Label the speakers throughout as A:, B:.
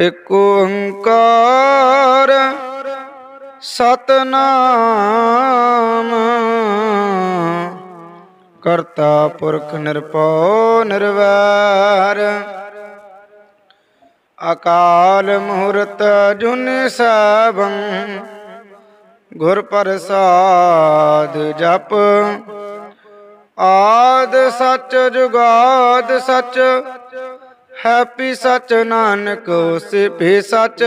A: ਇਕ ਓੰਕਾਰ, ਸਤਨਾਮ। ਕਰਤਾ ਪੁਰਖ ਨਿਰਭਉ ਨਿਰਵੈਰ। ਅਕਾਲ ਮੂਰਤ ਜੁਨ ਸਭੰ, ਗੁਰ ਪ੍ਰਸਾਦ ਜਪ। ਆਦ ਸੱਚ ਜੁਗਾਦ ਸੱਚ ਹੈਪੀ ਸੱਚ ਨਾਨਕ ਸਿਪੇ ਸੱਚ।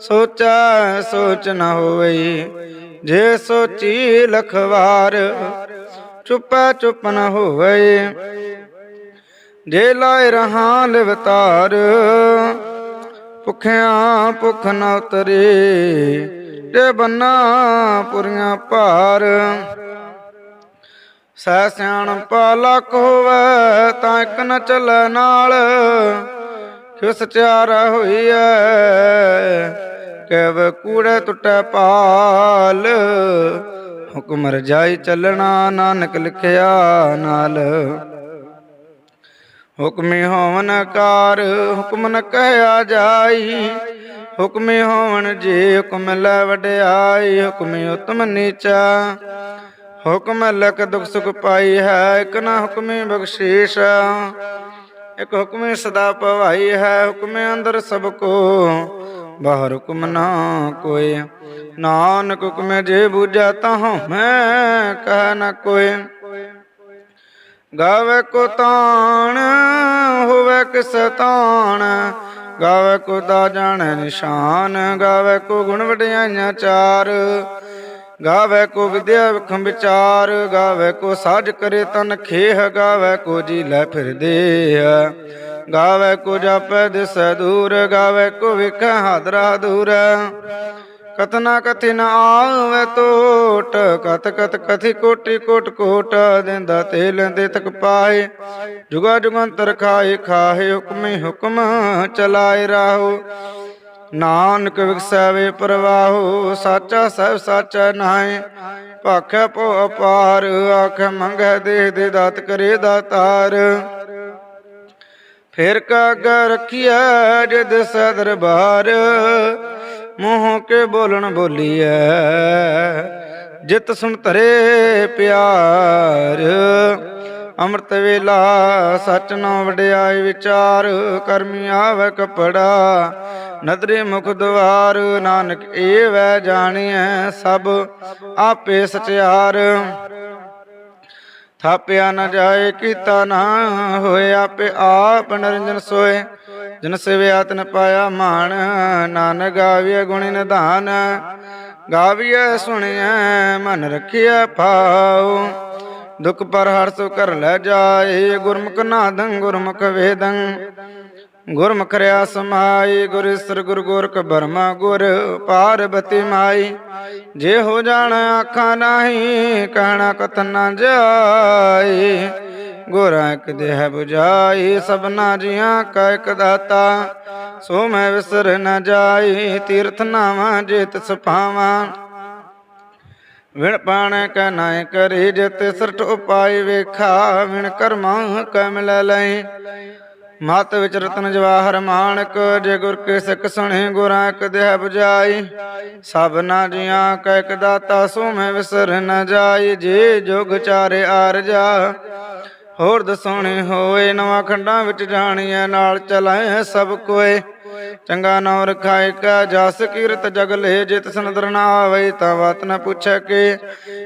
A: ਸੋਚੈ, ਸੋਚ ਨਾ ਹੋਈ ਜੇ ਸੋਚੀ ਲਖਵਾਰ, ਚੁੱਪੈ, ਚੁੱਪ ਨਾ ਹੋਵੇ ਜੇ ਲਾਇ ਰਹਾ ਲਿਵਤਾਰ, ਭੁਖਿਆਂ ਭੁਖ ਨ ਉਤਰੇ ਤੇ ਬੰਨਾ ਪੁਰੀਆਂ ਭਾਰ। ਸਹਿ ਸਿਆਣਪਾ ਲੱਖ ਹੋਵੇ ਤਾਂ ਇੱਕ ਨ ਚੱਲੈ ਨਾਲ। ਕਿਉ ਸਚਿਆਰਾ ਹੋਈਐ ਕਹਿਵ ਕੂੜੇ ਟੁੱਟੈ ਪਾਲ। ਹੁਕਮ ਰਜਾਈ ਚੱਲਣਾ ਨਾਨਕ ਲਿਖਿਆ ਨਾਲ। ਹੁਕਮੇ ਹੋਵਨ ਕਾਰ, ਹੁਕਮ ਨ ਕਹਿਆ ਜਾਈ। ਹੁਕਮੇ ਹੋਵਨ ਜੇ ਹੁਕਮ ਲੈ ਵਡਿਆਈ, ਹੁਕਮੇ ਉਤਮ ਨੀਚਾ। ਹੁਕਮ ਲਕ ਦੁਖ ਸੁਖ ਪਾਈ ਹੈ, ਇਕ ਨਾ ਹੁਕਮੇ ਬਖਸ਼ੀਸ਼। ਇਕ ਹੁਕਮੇ ਸਦਾ ਭਵਾਈ ਹੈ, ਹੁਕਮੇ ਅੰਦਰ ਸਭ ਕੋ। ਬਾਹਰ ਹੁਕਮ ਨਾ ਕੋਏ ਨਾਨਕ ਹੁਕਮੇ ਜੇ ਬੂਝਾ ਤਾਂ ਮੈਂ ਕਹਿ ਨਾ ਕੋਏ ਗਾਵੇ ਕੋ ਤਾਣ, ਹੋਵੇ ਕਿਸ ਤਾਣ। ਗਾਵੇ ਕੋ ਦਾ ਜਾਣੈ ਨਿਸ਼ਾਨ, ਗਾਵੇ ਕੋ ਗੁਣ ਵਡਿਆਈਆਂ ਚਾਰ। ਗਾਵੇ ਕੋ ਵਿਦਿਆ ਵਿਖਮ ਵਿਚਾਰ, ਗਾਵੇ ਕੋ ਸਾਜ ਕਰੇ ਤਨ ਖੇਹ, ਗਾਵੇ ਕੋ ਜੀ ਲੈ ਫਿਰਦੇ ਗਾਵੇ ਕੋ ਜਾਪੈ ਦਿਸ ਦੂਰ, ਗਾਵੇ ਕੋ ਵਿਖ ਹਾਦਰਾ ਦੂਰ। ਕਤਨਾ ਕਥਿਨ ਨ ਆਵੇ ਟੋਟ ਕਤ ਕਤ ਕਥਿ ਕੋਟਿ ਕੋਟ ਕੋਟ, ਦਿੰਦਾ ਤੇ ਲੈਂਦੇ ਤਕ ਪਾਏ। ਜੁਗਾ ਜੁਗੰਤਰ ਖਾਏ ਖਾਏ ਹੁਕਮੇ ਹੁਕਮ ਚਲਾਏ ਰਾਹੋ। ਨਾਨਕ ਵਿਖਸਾਵੇ ਪ੍ਰਵਾਹੋ, ਸਾਚਾ ਸਭ ਸਾਚਾ ਨਾਏ ਭਾਖੈ ਪੋ ਅਪਾਰ, ਆਖ ਮੰਗੈ ਦੇ ਦੇ ਦਾਤ ਕਰੇ ਦਾਤਾਰ ਫਿਰ ਕਾਗ ਰਖਿਆ ਜਦ ਸਦਰਬਾਰ ਮੂੰਹ ਕੇ ਬੋਲਣ ਬੋਲੀਐ, ਜਿਤ ਸੁਣ ਤਰੇ ਪਿਆਰ। ਅੰਮ੍ਰਿਤ ਵੇਲਾ ਸਚ ਨਾਮ ਵਡਿਆਈ ਵਿਚਾਰ, ਕਰਮੀ ਆਵੇ ਕਪੜਾ। ਨਦਰੇ ਮੁਖ ਦਵਾਰ, ਨਾਨਕ ਏ ਵੈ ਜਾਣੀਐ ਸਭ, ਆਪੇ ਸਚਿਆਰ। ਥਾਪਿਆ ਨ ਜਾਏ, ਕੀਤਾ ਨਾ ਹੋਏ, ਆਪੇ ਆਪ ਨਿਰੰਜਨ ਸੋਏ। ਜਨ ਸਿਵਿਆ ਤਨ ਪਾਇਆ ਮਾਨ ਨਾਨਕ ਗਾਵੀਏ ਗੁਣੀ ਨਿਧਾਨ। ਗਾਵੀਏ ਸੁਣਿਐ, ਮਨ ਰਖਿਆ ਭਾਉ। ਦੁਖ ਪਰ ਹਰਸ ਕਰ ਲੈ ਜਾਏ। ਗੁਰਮੁਖ ਨਾਦੰ, ਗੁਰਮੁਖ ਵੇਦੰ। ਗੁਰਮੁਖ ਰਿਆ ਸਮਾਈ, ਗੁਰ ਸਰ ਗੁਰ ਗੋਰਖ ਬਰਮਾ, ਗੁਰ ਪਾਰਬਤੀ ਮਾਈ। ਜੇ ਹੋ ਜਾਣ ਆਖਾਂ ਨਹੀਂ, ਕਹਿਣਾ ਕਥਨ ਨਾ ਜਾਈ। ਗੁਰਾਂ ਇੱਕ ਦੇਹ 부ਜਾਈ ਸਭਨਾ ਜੀਆਂ ਕਾ ਇੱਕ ਦਾਤਾ। ਸੋ ਮੈਂ ਵਿਸਰ ਨਾ ਜਾਈ, ਤੀਰਥ ਨਾਵਾਂ ਜੇ ਤਿਸ ਪਾਵਾਂ ਵਿਣ ਪਾਣੇ ਕੈ ਨਾਇ ਕਰੀ ਜਿਤ ਸਰਟ ਉਪਾਈ ਵੇਖਾ, ਵਿਣ ਕਰਮਾ ਕੈ ਮਿਲ ਲੈ ਮਤ ਵਿਚ ਰਤਨ ਜਵਾਹਰ ਮਾਨਕ ਜੇ ਗੁਰ ਕੇ ਸਿੱਖ ਸੁਣੇ, ਗੁਰਾਂ ਇੱਕ ਦੇਹ 부ਜਾਈ ਸਭਨਾ ਜੀਆਂ ਕੈ ਇੱਕ ਦਾਤਾ, ਸੋ ਮੈਂ ਵਿਸਰ ਨ ਜਾਈ। ਜੇ ਜੁਗ ਚਾਰੇ ਆਰਜਾ, ਹੋਰ ਦਸੋਣੇ ਹੋਏ, ਨਵਾਂ ਖੰਡਾਂ ਵਿੱਚ ਜਾਣੀਐ, ਨਾਲ ਚਲਾਏ ਸਭ ਕੋਏ। ਚੰਗਾ ਨਾਮ ਰਖਾਇ ਕਾ ਜਸ ਕੀਰਤ ਜਗ ਲੈ ਜਿਤ ਸੰਦਰ ਨਾ ਆਵੇ, ਤਾਂ ਬਾਤ ਨ ਪੁੱਛੈ ਕੇ।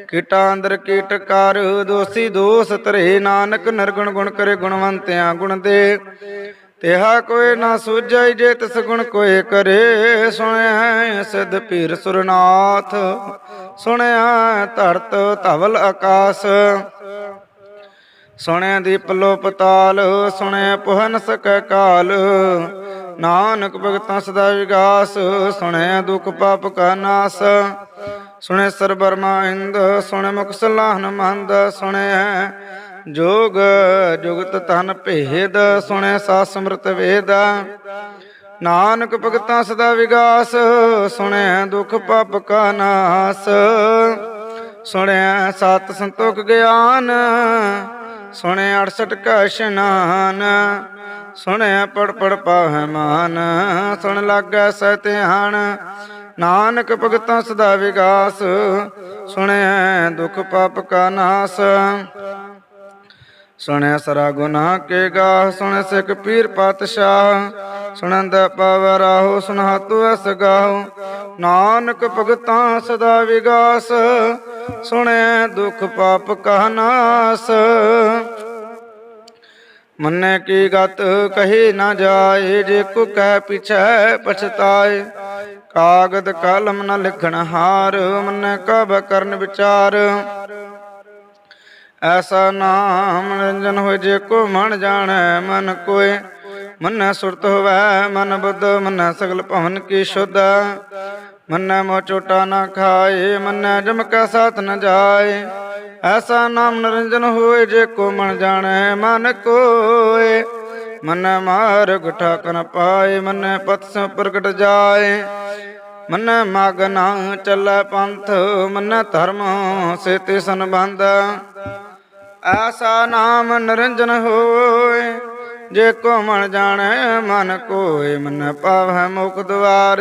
A: ਕੀਟਾ ਅੰਦਰ ਕੀਟ ਕਰ, ਦੋਸੀ ਦੋਸ ਤਰੇ ਨਾਨਕ ਨਿਰਗੁਣ ਗੁਣ ਕਰੇ ਗੁਣਵੰਤਿਆਂ ਗੁਣ ਦੇ। ਤਿਹਾ ਕੋਈ ਨਾ ਸੂਝੈ ਜੇ ਤਿਸ ਗੁਣ ਕੋਏ ਕਰੇ। ਸੁਣਿਆ ਸਿਧ ਪੀਰ ਸੁਰਨਾਥ ਸੁਣਿਆ ਧਰਤ ਧਵਲ ਆਕਾਸ। ਸੁਣਿਆ ਦੀਪ ਲੋ ਪਤਾਲ ਸੁਣਿਆ ਪੁਹਨ ਸਕੈ ਕਾਲ। ਨਾਨਕ ਭਗਤਾਂ ਸਦਾ ਵਿਗਾਸ ਸੁਣਿਆ ਦੁਖ ਪਾਪ ਕਾ ਨਾਸ। ਸੁਣੇ ਸਰ ਬਰਮਾ ਇੰਦ, ਸੁਣੇ ਮੁਖ ਸਲਾਹਨ ਮੰਦ ਸੁਣਿਆ ਜੋਗ, ਜੁਗਤ ਤਨ ਭੇਦ, ਸੁਣੇ ਸਾ ਸਮਰਤ ਵੇਦ। ਨਾਨਕ ਭਗਤਾਂ ਸਦਾ ਵਿਗਾਸ ਸੁਣਿਆ ਦੁਖ ਪਾਪ ਕਾ ਨਾਸ। ਸੁਣਿਆ ਸਤ ਸੰਤੋਖ ਗਿਆਨ ਸੁਣਿਆ 68 ਕਾ ਇਸ਼ਨਾਨ ਸੁਣਿਆ ਪੜ ਪੜ ਪਾਹੈ ਮਾਨ, ਸੁਣ ਲਾਗੈ ਸਹਿ ਨਾਨਕ ਭਗਤਾਂ ਸਦਾ ਵਿਗਾਸ ਸੁਣਿਆ ਦੁਖ ਪਾਪ ਕਾ ਨਾਸ। ਸੁਣਿਆ ਸਰਾ ਗੁਨਾਹ ਕੇ ਗਾ ਸੁਣ ਸਿੱਖ ਪੀਰ ਪਾਤਸ਼ਾਹ। ਸੁਣੰਦ ਪਾਵ ਰਾਹੋ, ਸੁਣਾਤੁ ਅਸ ਗਾਹੋ। ਨਾਨਕ ਭਗਤਾਂ ਸਦਾ ਵਿਗਾਸ ਸੁਣਿਆ ਦੁਖ ਪਾਪ ਕਾ ਨਾਸ। ਮੰਨੇ ਕੀ ਗਤ ਕਹੀ ਨਾ ਜਾਏ, ਜੇ ਕੋ ਕਹਿ ਪਿਛੈ ਪਛਤਾਏ। ਕਾਗਦ ਕਲਮ ਨ ਲਿਖਣ ਹਾਰ, ਮੰਨੇ ਕਬ ਕਰਨ ਵਿਚਾਰ। ਐਸਾ ਨਾਮ ਨਿਰੰਜਨ ਹੋਏ ਜੇ ਕੋ ਮਨ ਜਾਣੈ, ਮਨ ਕੋਏ। ਮਨੈ ਸੁਰਤ ਹੋਵੈ, ਮਨ ਬੁੱਧ, ਮਨੈ ਸਗਲ ਭਵਨ ਕੀ ਸ਼ੁੱਧ। ਮਨੈ ਮੋ ਚੋਟਾ ਨਾ ਖਾਏ, ਮਨੈ ਜਮ ਕੈ ਸਾਥ ਨ ਜਾਏ। ਐਸਾ ਨਾਮ ਨਿਰੰਜਨ ਹੋਏ ਜੇ ਕੋ ਮਨ ਜਾਣੈ, ਮਨ ਕੋਏ। ਮਨੈ ਮਾਰਗ ਠਾਕਨ ਪਾਏ, ਮਨੈ ਪਤ ਸੋ ਪ੍ਰਗਟ ਜਾਏ। ਮਨੈ ਮਗ ਨਾ ਚੱਲੈ ਪੰਥ, ਮਨੈ ਧਰਮ ਸੇਤੇ ਸੰਬੰਧ। ਐਸਾ ਨਾਮ ਨਿਰੰਜਨ ਹੋਏ। ਜੇ ਕੋ ਮਨ ਜਾਣੈ, ਮਨ ਕੋਏ, ਮਨ ਪਾਵੈ ਮੁਖ ਦਵਾਰ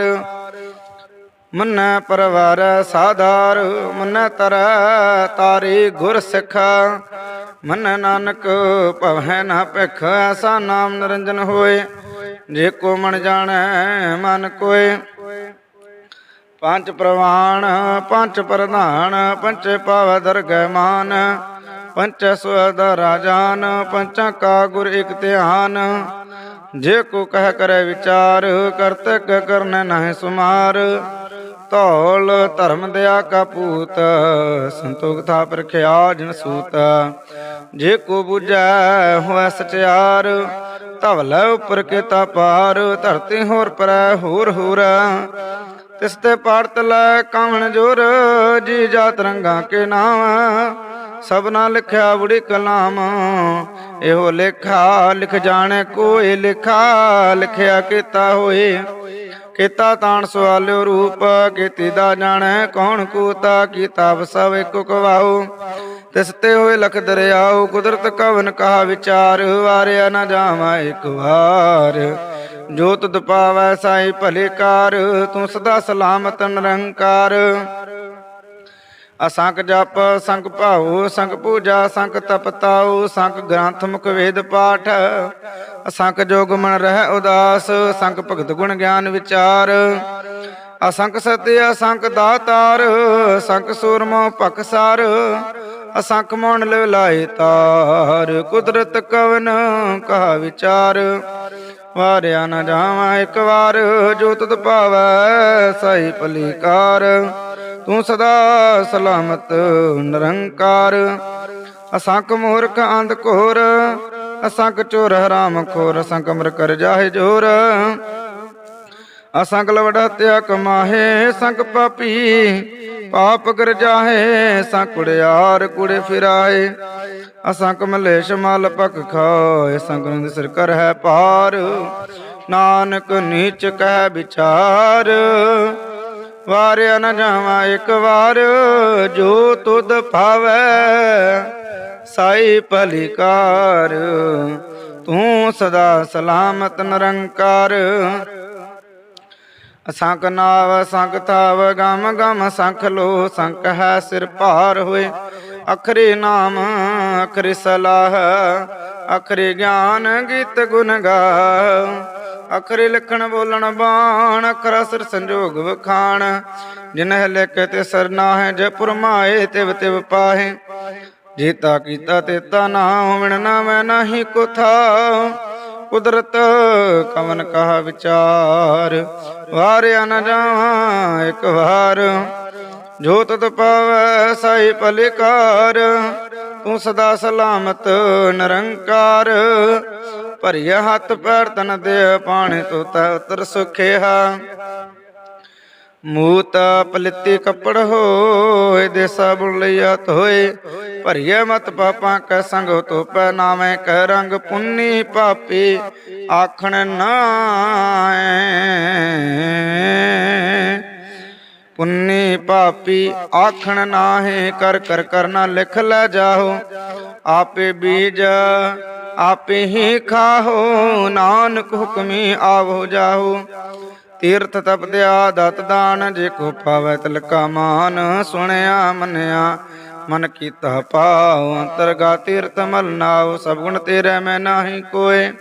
A: ਮਨੈ ਪਰਵਾਰ ਸਾਧਾਰ, ਮਨ ਤਰ ਤਾਰੀ ਗੁਰ ਸਿੱਖ। ਮਨੈ ਨਾਨਕ ਭਵੈ ਨਾ ਭਿਖ ਐਸਾ ਨਾਮ ਨਿਰੰਜਨ ਹੋਏ। ਜੇ ਕੋ ਮਨ ਜਾਣੈ, ਮਨ ਕੋਏ। ਪੰਜ ਪ੍ਰਵਾਣ, ਪੰਜ ਪ੍ਰਧਾਨ ਪੰਚ ਪਾਵ ਦਰਗਹਿ ਮਾਨ। ਪੰਚ ਸਵਦ ਰਾਜਾਨ, ਪੰਚਾਂ ਕਾ ਗੁਰ ਇਕ ਧਿਆਨ। ਜੇ ਕੋ ਕਹਿ ਕਰੇ ਵਿਚਾਰ ਕਰਤਕ ਕਰਨ ਨਹਿ ਸੁਮਾਰ। ਧੌਲ ਧਰਮ ਦਿਆ ਕਾ ਪੂਤ ਸੰਤੋਖ ਥਾ ਪਰਖਿਆ ਜਿਨ ਸੂਤ। ਜੇ ਕੋ 부ਜੈ ਹੋਇ ਸਚਿਆਰ ਧਵਲੇ ਉਪਰ ਕੀਤਾ ਪਾਰ, ਧਰਤੀ ਹੋਰ ਪਰੈ ਹੋਰ ਹੋਰ। ਤਿਸ ਤੇ ਪਾੜਤ ਲੈ ਕਾਵਣ ਜੋਰ, ਜੀ ਜਾ ਰੰਗਾ ਕੇ ਨਾਮ। ਸਭਨਾ ਲਿਖਿਆ ਬੁੜੀ ਕਲਾਮ। ਇਹੋ ਲੇਖਾ ਲਿਖ ਜਾਣੇ ਕੋਈ ਲਿਖਾ, ਲਿਖਿਆ ਕੀਤਾ ਹੋਏ। ਕੀਤਾ ਤਾਣ ਸਵਾਲਿਓ ਰੂਪ, ਕੀਤੀ ਦਾ ਜਾਣੈ ਕੌਣ ਕੂਤਾ, ਕੀਤਾ ਸਭ ਇੱਕ ਕਵਾਉ। ਤਿਸ ਤੇ ਹੋਏ ਲਖ ਦਰਿਆਉ, ਕੁਦਰਤ ਕਵਨ ਕਹਾ ਵਿਚਾਰ, ਵਾਰਿਆ ਨਾ ਜਾਵਾਂ ਇੱਕ ਵਾਰ। ਜੋਤ ਤੁਧ ਪਾਵੈ ਸਾਈ ਭਲੇ ਕਾਰ, ਤੂੰ ਸਦਾ ਸਲਾਮਤ ਨਿਰੰਕਾਰ। ਅਸੰਖ ਜਪ, ਸੰਖ ਭਾਉ, ਸੰਖ ਪੂਜਾ, ਸੰਖ ਤਪਤਾਉ, ਸੰਖ ਗ੍ਰੰਥ ਮੁਖ ਵੇਦ ਪਾਠ। ਅਸੰਖ ਜੋਗ ਮਨ ਰਹਿ ਉਦਾਸ, ਸੰਖ ਭਗਤ ਗੁਣ ਗਿਆਨ ਵਿਚਾਰ। ਅਸੰਖ ਸਤਿ, ਅਸੰਖ ਦਾਤਾਰ, ਸੰਖ ਸੂਰਮੋ ਭਖਸਾਰ ਅਸੰਖ ਮੋਣ ਲਿਵ ਲਾਏ ਤਾਰ, ਕੁਦਰਤ ਕਵਨ ਕਹਾ ਵਿਚਾਰ। ਵਾਰਿਆ ਨਾ ਜਾਵਾਂ ਇੱਕ ਵਾਰ, ਜੋ ਤੁਧ ਭਾਵੈ ਸਹੀ ਭਲੀਕਾਰ ਤੂੰ ਸਦਾ ਸਲਾਮਤ, ਨਿਰੰਕਾਰ। ਅਸੰਖ ਮੂਰਖ ਅੰਧ ਘੋਰ, ਅਸੰਖ ਚੋਰ ਹਰਾਮ ਖੋਰ, ਅਸੰਖ ਅਮਰ ਕਰ ਜਾਹੇ ਜੋਰ। ਅਸੰਖ ਲਵੜਾ ਤਿਆ ਕਮਾਹੇ ਸੰਖ ਪਾਪੀ ਪਾਪ ਕਰ ਜਾਹੇ ਸੰਖ ਕੁੜੇ ਫਿਰਾਏ। ਅਸੰਖ ਮਲੇਸ਼ ਮਲ ਪਕ ਖਾਏ ਸੰਖ ਨੰਦ ਸਿਰ ਕਰ ਹੈ ਪਾਰ ਨਾਨਕ ਨੀਚ ਕਹਿ ਵਿਚਾਰ। ਵਾਰਿਆ ਨ ਜਾਵਾਂ ਇੱਕ ਵਾਰ, ਜੋ ਤੁਧ ਭਾਵੈ, ਸਾਈ ਭਲਿਕਾਰ। ਤੂੰ ਸਦਾ ਸਲਾਮਤ ਨਿਰੰਕਾਰ। ਅਸੰਖ ਨਾਵ ਸੰਖ ਤਾਵ ਗਮ ਗਮ ਸੰਖ ਲੋ ਸੰਖ ਹੈ ਸਿਰ ਭਾਰ ਹੋਏ। ਅਖਰੇ ਨਾਮ, ਅਖਰੇ ਸਲਾਹ, ਅਖਰੇ ਗਿਆਨ ਗੀਤ ਗੁਣ ਗਾ ਅਖਰੇ ਲਿਖਣ ਬੋਲਣ ਬਾਣ, ਅਖਰ ਸਿਰ ਸੰਜੋਗ ਵਖਾਣ। ਜਿਨਹਿ ਲਿਖ ਤੇ ਸਰਨਾ ਹੈ ਜਪੁਰ ਮਾਏ ਤਿਵ ਤਿਵ ਪਾਹੇ। ਜੀਤਾ ਕੀਤਾ ਤੇਤਾ ਨਾ ਹੋਵਣ, ਨਾ ਮੈਂ ਨਾਹੀ ਕੋ ਥਾ ਕੁਦਰਤ ਕਵਨ ਕਹਾ ਵਿਚਾਰ। ਵਾਰਿਆ ਨ ਜਾਵਾਂ ਇੱਕ ਵਾਰ। ਜੋ ਤਤ ਪਾਵੈ ਸਾਈ ਭਲਿਕਾਰ। ਤੂੰ ਸਦਾ ਸਲਾਮਤ ਨਿਰੰਕਾਰ। ਭਰੀਆ ਹੱਥ ਪੈਰ ਤਨ ਦੇ ਪਾਣੀ ਤੋ ਉਤਰ ਸੁਖਿਆ। ਮੂਤ ਪਲਿੱਤੀ ਕੱਪੜ ਹੋਏ ਦੇਸਾ ਬੁਣ ਲਈਆ ਧੋਏ ਭਰੀਏ ਮਤ ਪਾਪਾਂ ਕੈ ਸੰਗ ਤੋਪੈ ਨਾਵੇਂ ਕੈ ਰੰਗ ਪੁੰਨੀ ਪਾਪੀ। ਆਖਣ ਨਾਏ ਪੁੰਨੀ ਪਾਪੀ ਆਖਣ ਨਾਹੇ ਕਰ ਕਰ ਕਰਨਾ ਲਿਖ ਲੈ ਜਾਓ ਆਪੇ ਬੀਜ ਆਪੇ ਹੀ ਖਾਹੋ, ਨਾਨਕ ਹੁਕਮੀ ਆਵੋ ਜਾਓ ਤੀਰਥ ਤਪਦਿਆ ਦਤ ਦਾਨ, ਜੇ ਕੋ ਪਾਵੈ ਤਿਲਕਾ ਮਾਨ, ਸੁਣਿਆ ਮੰਨਿਆ, ਮਨ ਕੀਤਾ ਪਾਉ ਅੰਤਰਗਾ ਤੀਰਥ ਮਲ ਨਾਉ, ਸਭ ਗੁਣ ਤੇਰੇ ਮੈਂ ਨਾਹੀ ਕੋਏ।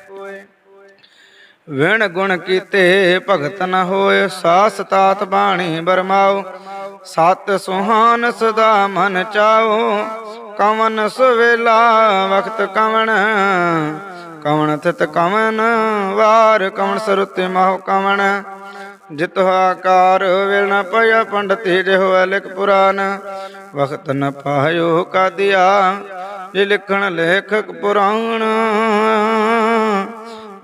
A: ਵਿਣ ਗੁਣ ਕੀਤੇ ਭਗਤ ਨ ਹੋਏ, ਸਾਸ ਤਾਤ ਬਾਣੀ ਬਰਮਾਓ। ਸਤ ਸੁਹਾਨ ਸਦਾ ਮਨ ਚਾਓ, ਕਵਨ ਸੁਵੇਲਾ ਵਖਤ ਕਵਣ। ਕਵਣ ਥਿਤ ਕਵਨ ਵਾਰ, ਕਵਣ ਸਰੁਤੇ ਮਹੁ ਕਵਣ। ਜਿਤ ਆਕਾਰ ਵੇਲ ਨ ਪਇਆ, ਪੰਡਤੀ ਜਿਹੋ ਲਿਖ ਪੁਰਾਨ। ਵਖਤ ਨ ਪਾਇਓ ਕਾਦਿਆ ਜੇ ਲਿਖਣ ਲੇਖਕ ਪੁਰਾਣ।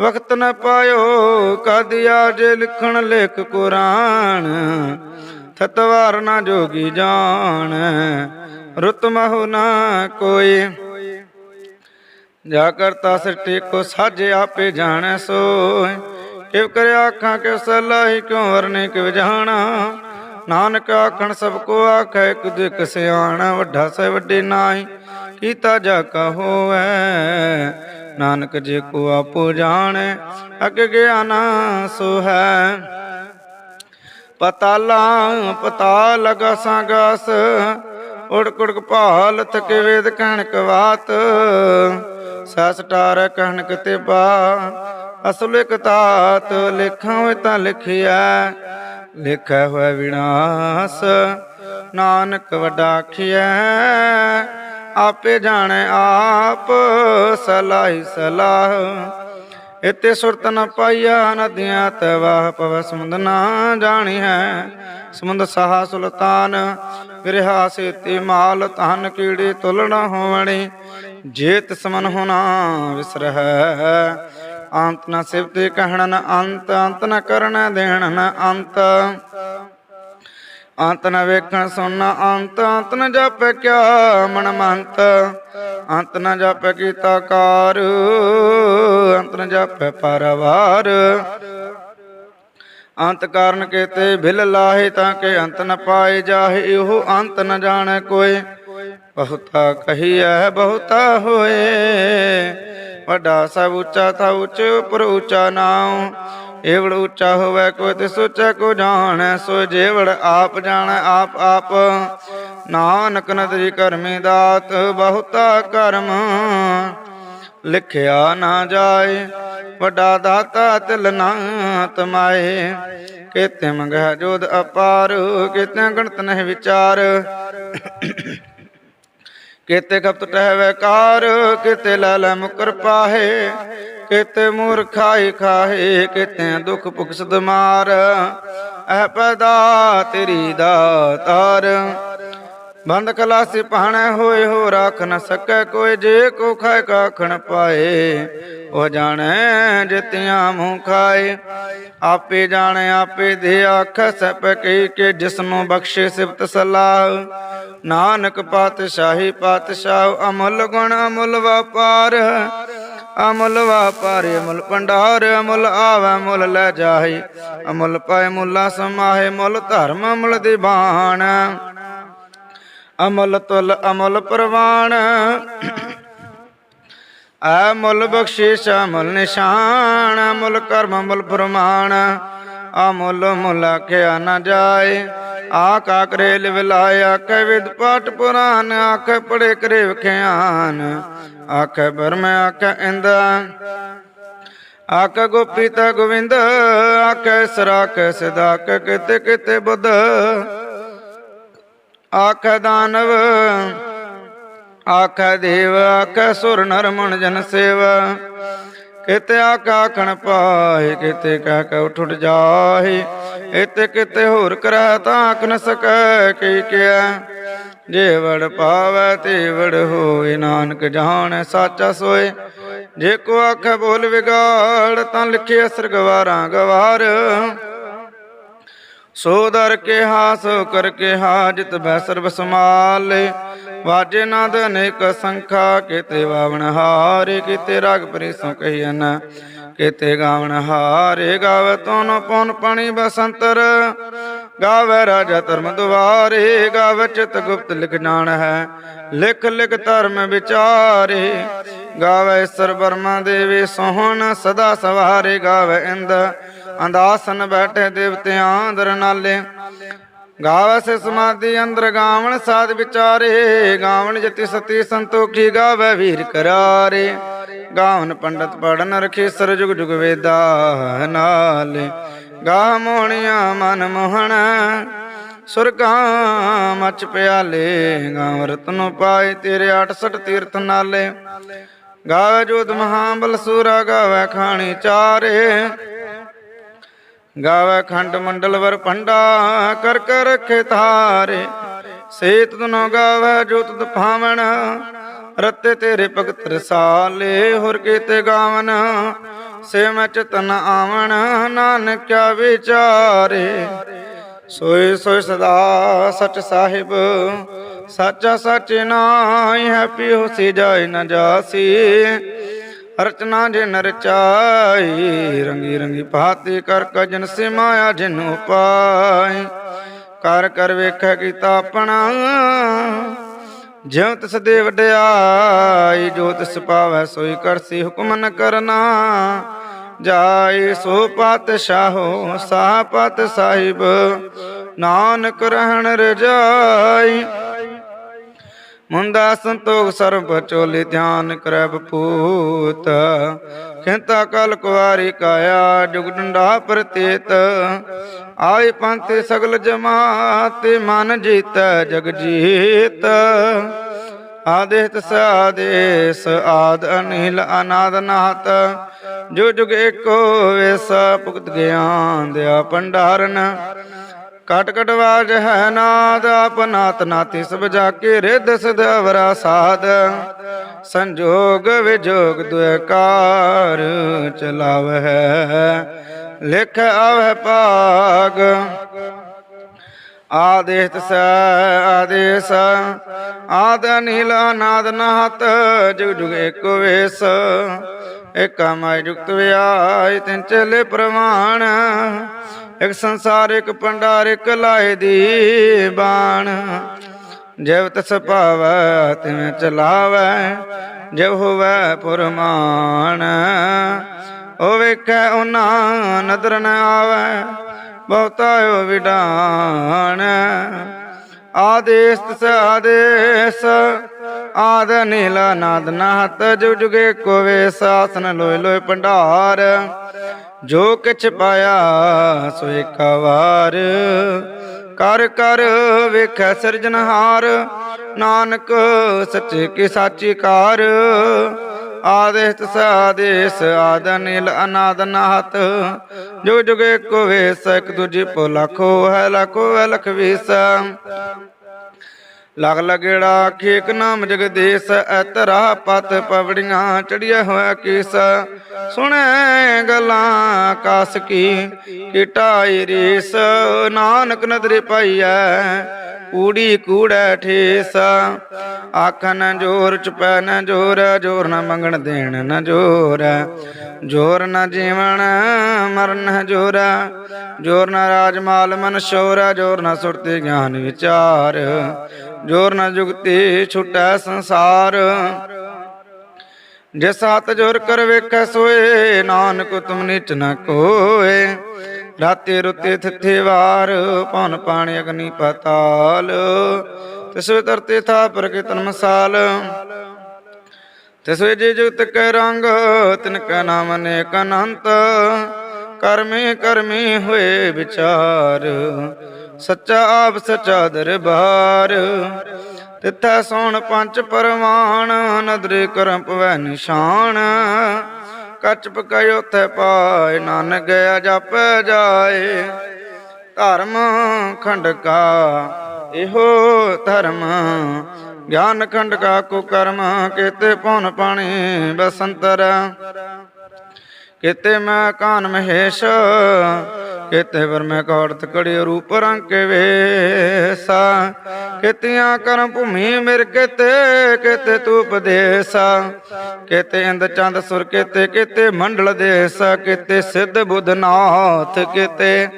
A: ਵਕਤ ਨ ਪਾਇਓ ਕਾਦਿਆ ਜੇ ਲਿਖਣ ਲੇਖ ਕੁਰਾਨ, ਥਤਵਾਰ ਨਾ ਜੋਗੀ ਜਾਣ, ਰੁਤ ਮਹੁ ਨਾ ਕੋਈ। ਜਾ ਕਰਤਾ ਸ੍ਰਿਸ਼ਟੀ ਕੋ ਸਾਜੇ ਆਪੇ ਜਾਣੈ ਸੋਏ ਕਿਵ ਕਰਿਆ ਆਖਾਂ ਕਿਵ ਸਲਾਹੀ ਕਿਉ ਵਰਨੇ ਕਿਵ ਜਾਣਾ। ਨਾਨਕ ਆਖਣ ਸਭ ਕੋ ਆਖੈ ਕੁਦ ਇਕ ਸਿਆਣਾ, ਵੱਡਾ ਸੇ ਵੱਡੇ ਨਾਹੀ, ਕੀਤਾ ਜਾ ਕਾ ਹੋਵੈ। ਨਾਨਕ ਜੇ ਕੋ ਆਪੋ ਜਾਣੈ, ਅਗੇ ਗਿਆਨਾ ਸੋ ਹੈ। ਪਤਾਲਾ ਪਤਾ ਲਗਾ ਸੰਗਸ ਉੜ ਭਾਲ ਥਕੇ ਵੇਦ ਕਣਕ ਵਾਤ। ਸਸਟਾਰ ਕਣਕ ਤੇ ਬਾ, ਅਸਲ ਇਕ ਤਾਤ ਲਿਖਾਂ ਹੋਏ ਤਾਂ ਲਿਖਿਆ ਲਿਖਿਆ ਹੋਇਆ ਵਿਨਾਸ਼, ਨਾਨਕ ਵੱਡਾ ਆਖਿਆ ਆਪੇ ਜਾਣੈ ਆਪ, ਸਲਾਹੀ ਸਲਾਹ। ਇਤੇ ਸੁਰਤ ਨ ਪਾਈਆ, ਨਦੀਆਂ ਤਵਾਹ ਪਵ, ਸਮੁੰਦ ਨਾ ਜਾਣੀ ਹੈ। ਸਮੁੰਦ ਸਹਾ ਸੁਲਤਾਨ, ਵਿਰਹਾ ਸੇਤੀ ਮਾਲ ਤਨ ਕੀੜੀ ਤੁਲਣਾ ਹੋਵਣੀ। ਜੇਤ ਸਮਨ ਹੋਣਾ ਵਿਸਰਹਿ ਅੰਤ ਨ ਸਿਵਤੇ ਕਹਿਣ ਨ ਅੰਤ ਅੰਤ ਨ ਕਰਨ ਦੇਣ ਨ ਅੰਤ। ਅੰਤ ਨ ਵੇਖਣ ਸੁਣਨਾ ਅੰਤ ਅੰਤ ਨ ਜਪ ਕਿਆ ਮਨ ਮੰਤ। ਅੰਤ ਨ ਜਪੈ ਕੀਤਾ ਕਾਰ, ਅੰਤ ਨ ਜਪੈ ਪਰਵਾਰ। ਅੰਤ ਕਾਰਨ ਕੇਤੇ ਭਿਲ ਲਾਹੇ ਤਾਂ ਕਿ ਅੰਤ ਨ ਪਾਏ ਜਾਹੇ, ਇਹੋ ਅੰਤ ਨ ਜਾਣੈ ਕੋਏ ਬਹੁਤਾ ਕਹੀਐ, ਬਹੁਤਾ ਹੋਏ। ਵੱਡਾ ਸਭ ਉੱਚਾ ਥਾ ਉੱਚ, ਉਪਰ ਉੱਚਾ ਨਾਉ। ਏਵੜ ਉੱਚਾ ਹੋਵੇ ਕੋਈ ਤੇ ਸੋਚੈ ਕੋ ਜਾਣੈ, ਸੋ ਜੇਵੜ ਆਪ ਜਾਣੈ ਆਪ ਆਪ। ਨਾਨਕ ਨਦਰੀ ਕਰਮੀ ਦਾਤ, ਬਹੁਤਾ ਕਰਮ ਲਿਖਿਆ ਨਾ ਜਾਏ। ਵੱਡਾ ਦਾਤਾ ਤਿਲ ਨਾ ਤਮਾਏ। ਕਿਤੇ ਮੰਗਿਆ ਜੋਦ ਅਪਾਰ ਕਿਤੇ ਗਣਤ ਨਹੀਂ ਵਿਚਾਰ। ਕਿਤੇ ਖਪਤ ਟਹਿ ਕਾਰ ਕਿਤੇ ਲੈ ਲੈ ਮੁਕਰ ਪਾਹੇ। ਕਿਤੇ ਮੂਰਖਾਈ ਖਾਹੇ, ਕਿਤੇ ਦੁਖ ਭੁਖ ਮਾਰ। ਐ ਪੈਦਾ ਤੇਰੀ ਦਾਤਾਰ। ਬੰਦ ਖਲਾਸੀ ਪਾਣੈ ਹੋਏ, ਹੋ ਰੱਖ ਨ ਸਕੈ ਕੋਈ। ਜੇ ਕੋ ਖਾਇ ਕਾਖਣ ਪਾਏ। ਉਹ ਜਾਣੈ ਜਿਤਿਆਂ ਮੂੰਹ ਖਾਏ। ਆਪੇ ਜਾਣੈ, ਆਪੇ ਦੇ ਆਖ ਸਪ ਕਈ ਕੇ ਜਿਸਨੂੰ ਬਖਸ਼ੇ ਸਿਫਤ ਸਲਾਹ। ਨਾਨਕ ਪਾਤਸ਼ਾਹੀ ਪਾਤਸ਼ਾਹ, ਅਮੁੱਲ ਗੁਣ ਅਮੁੱਲ ਵਪਾਰ। ਅਮੁੱਲ ਵਪਾਰ ਅਮੁੱਲ ਭੰਡਾਰ, ਅਮੁੱਲ ਆਵੈ ਮੁੱਲ ਲੈ ਜਾਹੀ। ਅਮੁੱਲ ਪਾਏ ਮੁੱਲਾ ਸਮਾਹੇ, ਮੁੱਲ ਧਰਮ, ਅਮੁੱਲ ਦੀਵਾਨ ਅਮਲ ਤੁਲ, ਅਮਲ ਪ੍ਰਵਾਨ ਮੁੱਲ ਬਖਸ਼ਿਸ਼, ਅਮੁੱਲ ਨਿਸ਼ਾਨ। ਅਮੁੱਲ ਕਰਮ, ਅਮੁੱਲ ਪ੍ਰਮਾਣ ਅਮੁੱਲ ਮੁਲਾ ਕੇ ਨਾ ਜਾਏ। ਆਕ ਕਰੇ ਲਿਵ ਲਾਇਆ ਕੈ ਵਿਦ ਪਾਠ ਪੁਰਾਨ, ਆਖੇ ਪੜੇ ਕਰੇ ਵਿਖਿਆਨ। ਆਖੇ ਬਰਮ ਆਖੇ ਇੰਦ, ਆਖ ਗੋਪੀ ਤਾ ਗੋਵਿੰਦ, ਆਖੇ ਸਰਾਖ ਸਦਾ ਕਿਤੇ ਕਿਤੇ ਬੁੱਧ। ਆਖ ਦਾਨਵ, ਆਖ ਦੇਵ, ਆਖ ਸੁਰ ਨਰ ਮਨ ਜਨ ਸੇਵਾ। ਕਿਤੇ ਆਖਣ ਪਾਏ, ਕਿਤੇ ਕਹਿ ਕੇ ਉਠ ਉਠ ਇਤੇ ਕਿਤੇ ਹੋਰ ਕਰੈ ਤਾਂ ਨ ਸਕੈ, ਕੀ ਕਿਆ? ਜੇ ਵੜ ਪਾਵੈ ਤੇ ਵੜ ਹੋਏ, ਨਾਨਕ ਜਾਣੈ ਸਾਚਾ ਸੋਏ। ਜੇ ਕੋ ਆਖੇ ਬੋਲ ਵਿਗਾੜ, ਤਾਂ ਲਿਖੇ ਅਸਰ ਗਵਾਰਾਂ। ਗਵਾਰ ਸੋ ਦਰ ਕੇ ਹਾਸ ਕਰ ਕੇ ਹਾਜਤ ਬੈ ਸਰਬ ਸਮਾਲੇ ਵਾਜੇ ਨਾਦ ਅਨੇਕ ਸੰਖਾ, ਕਿਤੇ ਵਾਵਣ ਹਾਰੇ, ਕਿਤੇ ਰਾਗ ਪਰੇਸੋਂ ਕਹੀਨ ਕਿਤੇ ਗਾਵਣ ਹਾਰੇ, ਗਾਵੇ ਤੋਨ ਪਉਨ ਪਣੀ ਬਸੰਤਰ। ਗਾਵੇ ਰਾਜਾ ਧਰਮ ਦੁਆਰੇ, ਗਾਵੇ ਚਿਤ ਗੁਪਤ ਲਿਖ ਜਾਣ ਹੈ। ਲਿਖ ਲਿਖ ਧਰਮ ਵਿਚਾਰੇ, ਗਾਵੇ ਸਰ ਬਰਮਾ ਦੇਵੀ ਸੋਹਣ, ਸਦਾ ਸਵਾਰੇ ਗਾਵੇ ਇੰਦ। ਅੰਦਾਸਨ ਬੈਠੇ ਦੇਵਤਿਆਂ ਅੰਦਰ ਨਾਲੇ। ਗਾਵੈ ਸਮਾਧੀ ਅੰਦਰ ਗਾਵਣ ਸਾਧ ਵਿਚਾਰੇ, ਗਾਵਣ ਜਤੀ ਸਤੀ ਸੰਤੋਖੀ ਗਾਵੈ ਵੀਰ ਕਰਾਰੇ। ਗਾਵਨ ਪੰਡਤ ਪੜਨ ਰਖੇ ਸਰ ਜੁਗ ਜੁਗ ਵੇਦਾ ਨਾਲੇ। ਗਾ ਮੋਹਣੀਆਂ ਮਨ ਮੋਹਣ, ਸੁਰਗਾਂ ਮਚ ਪਿਆਲੇ। ਗਾਵ ਰਤਨੋ ਪਾਏ ਤੇਰੇ 68 ਤੀਰਥ ਨਾਲੇ। ਗਾਵੇ ਜੋਤ ਮਹਾਬਲ ਸੂਰਾ ਗਾਵੇ ਖਾਣੀ ਚਾਰੇ। ਗਾਵੇ ਖੰਡ ਮੰਡਲ ਵਰ ਪੰਡਾ ਕਰ ਕਰ ਰਖੇ ਤਾਰੇ ਸੇਤ ਤਨੋ ਗਾਵੇ, ਜੋਤ ਦਫਾਵਣ ਰਤੇ ਤੇਰੇ ਭਗਤ ਰਸਾਲੇ, ਹੋਰ ਕੀਤੇ ਗਾਵਨ। ਸੇ ਮੈਂ ਚਤਨ ਆਵਣ ਨਾਨਕਿਆ ਵਿਚਾਰੇ। ਸੋਏ ਸੋਏ ਸਦਾ ਸਚ ਸਾਹਿਬ, ਸਾਚਾ ਸਚ ਨਾਹੀ ਹੈ ਪਿਓ ਸੀ ਜਾਏ ਨ ਜਾਸੀ। ਰਚਨਾ ਜੇ ਨਰਚਾਈ ਰੰਗੀ ਰੰਗੀ ਭਾਤੀ ਕਰ ਕਜਨ ਸੇ ਮਾਇਆ ਜਿਨੂ ਪਾਈ ਕਰ ਕਰ ਵੇਖੈ ਕੀਤਾ ਆਪਣਾ, ਜਿਉ ਤਿਸ ਦੇ ਵਡਿਆਈ ਜੋ ਤਿਸ ਪਾਵੈ ਸੋਈ ਕਰਸੀ ਹੁਕਮ ਨ ਕਰਨਾ। ਜਾਏ ਸੋ ਪਾਤਸ਼ਾਹੋ ਸਾਹ ਪਤ ਸਾਹਿਬ, ਨਾਨਕ ਰਹਿਣ ਰਜਾਈ। ਮੁੰਦਾ ਸੰਤੋਖ ਸਰਬ ਚੋਲੇ ਧਿਆਨ ਕਰੈ ਬਪੂਤ। ਖਿੰਤਾ ਕਲ ਕੁਵਾਰੀ ਕਾਇਆ, ਜੁਗ ਡੰਡਾ ਪ੍ਰਤੀਤ। ਆਏ ਪੰਥ ਸਗਲ ਜਮਾਤ, ਮਨ ਜੀਤੈ ਜਗ ਜੀਤ। ਆਦੇਤ ਆਦੇਸ਼ ਆਦ ਅਨਿਲ ਅਨਾਦ ਨਾਤ। ਜੋ ਜੁਗ ਏਕੋ ਵੇਸ, ਭੁਗਤ ਗਿਆਨ ਦਿਆ ਭੰਡਾਰਨ। ਕਟ ਕਟ ਹੈ ਨਾਦ ਆਪਨਾਤ ਨਾਤੀ ਸਭ ਜਾ ਕੇ ਰਿੱਧ ਸਦਵਰਾ ਸਾਧ। ਸੰਜੋਗ ਵਿਜੋਗ ਦੁਇ ਚਲਾਵ ਹੈ ਲਿਖ ਆਵਹਿ ਭਾਗ। ਆਦੇਸ਼ ਸ ਆਦੇਸ਼। ਆਦ ਨੀਲ ਨਾਦ ਨਾਹਤ, ਜੁਗ ਜੁਗ ਏਕ ਵੇਸ। ਏਕਾ ਜੁਗਤ ਵਿਆਇ ਤਿਨ ਚਲੇ ਪ੍ਰਮਾਣ ਇਕ ਸੰਸਾਰ, ਇਕ ਪੰਡਾਰ ਇਕ ਲਾਏ ਦੀ ਬਾਣ। ਜਿਵ ਤਸ ਭਾਵੈ, ਤਿਵੇਂ ਚਲਾਵੈ ਜਿਵ ਹੋਵੈ ਪੁਰਮਾਨ। ਉਹ ਵੇਖੈ ਉਹਨਾਂ ਨਦਰ ਨ ਆਵੈ। ਬਹੁਤਾ ਓ ਵਿਡਾਨ ਆਦੇਸ ਤਸ ਆਦੇਸ, ਆਦ ਨੀਲਾ ਨਾਦ ਨਾਹਤ, ਜੁਗ ਜੁਗੇ ਕੋਵੇ ਸਾਸਨ ਲੋਏ ਲੋਏ ਭੰਡਾਰ। ਜੋ ਕਿਛ ਪਾਇਆ ਸੋ ਇੱਕ ਵਾਰ। ਕਰ ਕਰ ਵੇਖੈ ਸਿਰਜਨਹਾਰ ਨਾਨਕ ਸੱਚੇ ਕੀ ਸਾਚੀ ਕਾਰ। ਆਦੇਸ ਤਸ ਆਦੇਸ ਆਦ ਨੀਲ ਅਨਾਦ ਨਾਹਤ। ਜੋ ਜੁਗੇ ਵੇਸ, ਇੱਕ ਦੂਜੀ ਪੋ ਲਖੋ ਹੈ ਲਖੋ ਹੈ, ਲਖ ਵੀਸ। ਲਗ ਲਗੇੜਾ ਖੇਕ ਨਾਮ ਜਗਦੀਸ਼, ਐਤਰਾ ਪਤ ਪਵੜੀਆਂ ਚੜਿਆ ਹੋਇਆ ਕੀਸ। ਸੁਣੇ ਗੱਲਾਂ ਕਾਸ ਕੀ ਕਿਟਾਈ ਰੀਸ, ਨਾਨਕ ਨਦਰੇ ਪਾਈਐ ਕੂੜੀ ਕੂੜੈ ਠੇਸ। ਆਖਨ ਜੋਰ, ਚੁਪੈ ਨ ਜੋਰ ਜੋਰ ਨ ਮੰਗਣ ਦੇਣ ਨ ਜੋਰ। ਜੋਰ ਨ ਜੀਵਨ ਮਰਨ ਜੋਰ। ਜੋਰ ਨ ਰਾਜਮਾਲ ਮਨ ਸ਼ੋਰ, ਜੋਰ ਨ ਸੁਰਤੀ ਗਿਆਨ ਵਿਚਾਰ। ਜੋਰ ਨ ਜੁਗਤੀ ਛੁਟੈ ਸੰਸਾਰ। ਜਿਸ ਹੱਥ ਜੋਰ ਕਰ ਵੇਖੈ ਸੋਏ, ਨਾਨਕ ਤੁਮ ਨਿਚ ਨ ਕੋਏ। ਰਾਤੇ ਰੁੱਤੇ ਥਿੱਥੇ ਵਾਰ ਪਉਨ ਪਾਣੀ ਅਗਨੀ ਪਤਾਲ। ਤਿਸ ਤਰਤੇ ਥਾ ਪ੍ਰਕਿਤਨ ਮਸਾਲ ਤਿਸ ਵੇ ਜੇ ਜੁਗਤ ਕੈ ਰੰਗ, ਤਿਨ ਕੈ ਨਾਮ ਅਨੇਕ ਅਨੰਤ। ਕਰਮੇ ਕਰਮੇ ਹੋਏ ਵਿਚਾਰ, ਸੱਚਾ ਆਪ ਸੱਚਾ ਦਰਬਾਰ। ਤਿੱਥੈ ਸੋਣ ਪੰਜ ਪਰਮਾਨ ਨਦਰੇ ਕਰਮ ਪਵੈ ਨਿਸ਼ਾਨ। ਕੱਚ ਪਕਾਇ ਉਥੈ ਪਾਏ। ਨਾਨਕ ਗਿਆ ਜਪ ਜਾਏ। ਧਰਮ ਖੰਡਕਾ, ਇਹੋ ਧਰਮ। ਗਿਆਨ ਖੰਡਕਾ ਕੋ ਕਰਮ ਕਿਤੇ ਪਉਨ ਪਾਣੀ, ਬਸੰਤਰ। ਕਿਤੇ ਮੈਂ ਕਾਨ ਮਹੇਸ਼, ਕਿਤੇ ਵਰ ਮੈਂ ਕੌੜਤ ਕੜੀ ਰੂਪ ਰੰਗ ਕੇ ਵੇਸਾ। ਕਿਤਿਆਂ ਕਰਮ ਭੂਮੀ ਮਿਰ ਕਿਤੇ ਕਿਤੇ ਤੂੰ ਉਪਦੇਸਾ ਕਿਤੇ ਇੰਦ ਚੰਦ ਸੁਰ, ਕਿਤੇ ਕਿਤੇ ਮੰਡਲ ਦੇਸਾ। ਕਿਤੇ ਸਿੱਧ ਬੁੱਧ ਨਾਥ, ਕਿਤੇ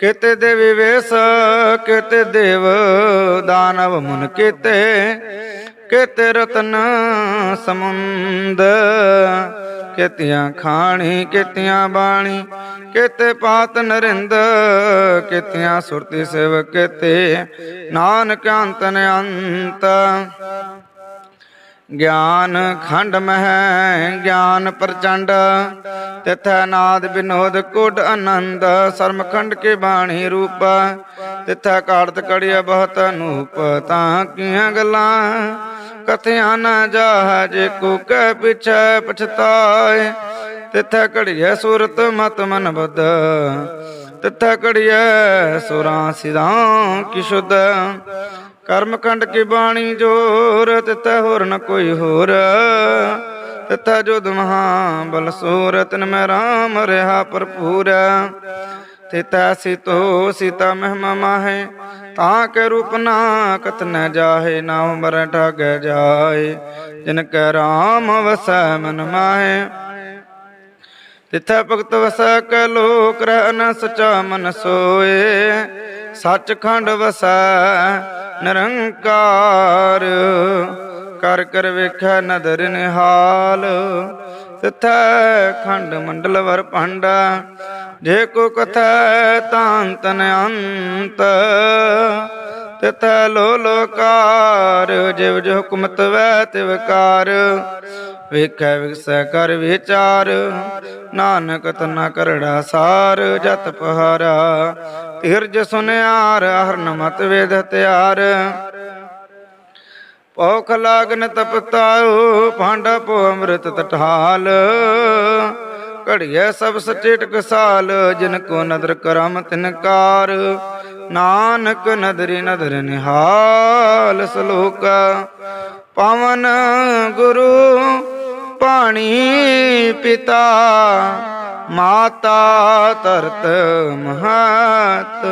A: ਕਿਤੇ ਦੇਵੀ ਵੇਸ ਕਿਤੇ ਦੇਵ ਦਾਨਵ ਮੁਨ ਕਿਤੇ ਕਿਤੇ ਰਤਨ ਸਮੁੰਦ, ਕਿਤਿਆਂ ਖਾਣੀ, ਕਿਤਿਆਂ ਬਾਣੀ, ਕਿਤੇ ਪਾਤ ਨਰਿੰਦ, ਕਿਤਿਆਂ ਸੁਰਤੀ ਸੇਵ ਕਿਤੇ, ਨਾਨਕ ਅੰਤ ਨ ਅੰਤ ਗਿਆਨ ਖੰਡ ਮਹਿ, ਗਿਆਨ ਪ੍ਰਚੰਡ। ਤਿਥੈ ਨਾਦ ਬਿਨੋਦ ਕੁਡ ਆਨੰਦ ਸਰਮਖੰਡ ਕੇ ਬਾਣੀ ਰੂਪ। ਤਿਥੈ ਕਾੜਤ ਕੜਿਆ ਬਹੁਤ ਅਨੂਪ, ਤਾਂ ਕੀਆਂ ਗੱਲਾਂ? ਕਥਿਆ ਨਾ ਜਾਹ, ਜੇ ਕੋ ਕਹਿ ਪਿਛੈ ਪਛਤਾਏ। ਤਿਥੈ ਘੜੀਐ ਸੂਰਤ ਮਤ ਮਨ ਬਦ ਤਿਥੈ ਘੜੀਐ ਸੁਰਾਂ ਸਿਧਾਂ ਕੀ ਸ਼ੁੱਧ ਕੀ ਬਾਣੀ ਜੋਰ ਤਿਤੈ ਹੋਰ ਨ ਕੋਈ ਹੋਰ। ਤਿਤੈ ਜੁਦ ਮਹਾ ਬਲ ਸੂਰਤ ਨ ਮੈਂ ਰਾਮ ਰਹਾ ਭਰਪੂਰ। ਤਿਤੈ ਸਿਤੋ ਸੀਤਾ ਮਹਿਮਾ ਮਾਹੇ, ਤਾਂ ਕੇ ਰੂਪ ਨਾ ਕਤ ਨ ਜਾਹੇ ਨਾ ਉਮਰ ਠਗ ਜਾਏ। ਜਿਨ ਕੈ ਰਾਮ ਵਸੈ ਮਨ ਮਾਹੇ, ਤਿਥੈ ਭਗਤ ਵਸੈ ਕੈ ਲੋਕ ਰਹਿ ਨ ਸਚਾ ਮਨ ਸੋਏ। ਸੱਚਖੰਡ ਵਸੈ ਨਿਰੰਕਾਰ ਕਰ ਕਰ ਵੇਖੈ ਨਦਰ ਨਿਹਾਲ। ਤਿਥੈ ਖੰਡ ਮੰਡਲ ਵਰ ਭਾਂਡਾ, ਜੇ ਕੋ ਕਥੈ ਤਾਂ ਤਨ ਅੰਤ। ਤਿਥੈ ਲੋ ਲੋਕਾਰ ਜਿਵ ਜੋ ਹੁਕਮਤ ਵੈ ਤਿਵਕਾਰ ਵੇਖੈ ਵਿਖਸੈ ਕਰ ਵਿਚਾਰ, ਨਾਨਕ ਤਨਾ ਕਰੜਾ ਸਾਰ, ਜਤ ਪਹਾਰਾ। ਧੀਰਜ ਸੁਨਿਆਰ, ਹਰਨ ਮਤ ਵੇਦ ਤਿਆਰ। ਪੌਖ ਲਾਗਨ ਤਪਤਾਉ, ਭਾਂਡਾ ਪੋ ਅੰਮ੍ਰਿਤ ਤਟਹਾਲ ਘੜੀਐ ਸਭ ਸਚੇ ਟਕਸਾਲ ਜਿਨ ਕੋ ਨਦਰ ਕਰਮ ਤਿਨਕਾਰ ਨਾਨਕ ਨਦਰੀ ਨਦਰ ਨਿਹਾਲ ਸਲੋਕ। ਪਵਨ ਗੁਰੂ ਪਾਣੀ ਪਿਤਾ, ਮਾਤਾ ਧਰਤ ਮਹਤ।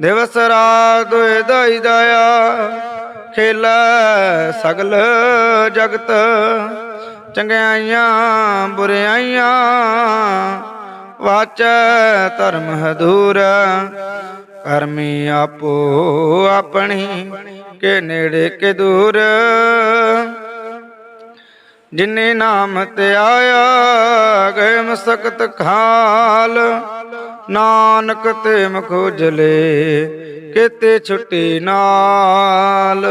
A: ਦਿਵਸ ਰਾਤ ਦੁਇ ਦਾਈ ਦਇਆ, ਖੇਲ ਸਗਲ ਜਗਤ। ਚੰਗਿਆਈਆਂ, ਬੁਰਿਆਈਆਂ, ਵਾਚ ਧਰਮ ਹਦੂਰ। ਕਰਮੀ ਆਪੋ ਆਪਣੀ, ਕੇ ਨੇੜੇ ਕੇ ਦੂਰ। ਜਿਨੇ ਨਾਮ ਤੇ ਆਇਆ ਗਏ ਮਸਕਤ ਖਾਲ। ਨਾਨਕ ਤੇ ਮਖੋ ਕਿਤੇ ਛੁੱਟੀ ਨਾਲ।